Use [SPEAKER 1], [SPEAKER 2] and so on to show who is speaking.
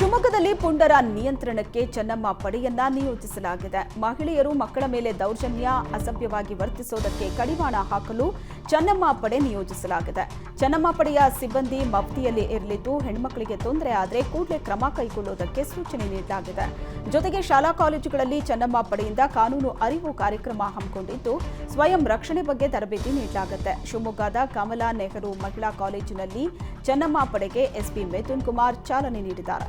[SPEAKER 1] ಶಿವಮೊಗ್ಗದಲ್ಲಿ ಪುಂಡರ ನಿಯಂತ್ರಣಕ್ಕೆ ಚೆನ್ನಮ್ಮ ಪಡೆಯನ್ನ ನಿಯೋಜಿಸಲಾಗಿದೆ. ಮಹಿಳೆಯರು ಮಕ್ಕಳ ಮೇಲೆ ದೌರ್ಜನ್ಯ, ಅಸಭ್ಯವಾಗಿ ವರ್ತಿಸೋದಕ್ಕೆ ಕಡಿವಾಣ ಹಾಕಲು ಚೆನ್ನಮ್ಮ ಪಡೆ ನಿಯೋಜಿಸಲಾಗಿದೆ. ಚೆನ್ನಮ್ಮ ಪಡೆಯ ಸಿಬ್ಬಂದಿ ಮಫ್ತಿಯಲ್ಲಿ ಇರಲಿದ್ದು ಹೆಣ್ಮಕ್ಕಳಿಗೆ ತೊಂದರೆ ಆದರೆ ಕೂಡಲೇ ಕ್ರಮ ಕೈಗೊಳ್ಳುವುದಕ್ಕೆ ಸೂಚನೆ ನೀಡಲಾಗಿದೆ. ಜೊತೆಗೆ ಶಾಲಾ ಕಾಲೇಜುಗಳಲ್ಲಿ ಚೆನ್ನಮ್ಮ ಪಡೆಯಿಂದ ಕಾನೂನು ಅರಿವು ಕಾರ್ಯಕ್ರಮ ಹಮ್ಮಿಕೊಂಡಿದ್ದು, ಸ್ವಯಂ ರಕ್ಷಣೆ ಬಗ್ಗೆ ತರಬೇತಿ ನೀಡಲಾಗುತ್ತೆ. ಶಿವಮೊಗ್ಗದ ಕಮಲಾ ನೆಹರು ಮಹಿಳಾ ಕಾಲೇಜಿನಲ್ಲಿ ಚೆನ್ನಮ್ಮ ಪಡೆಗೆ ಎಸ್ಪಿ ಮಿಥುನ್ ಕುಮಾರ್ ಚಾಲನೆ ನೀಡಿದ್ದಾರೆ.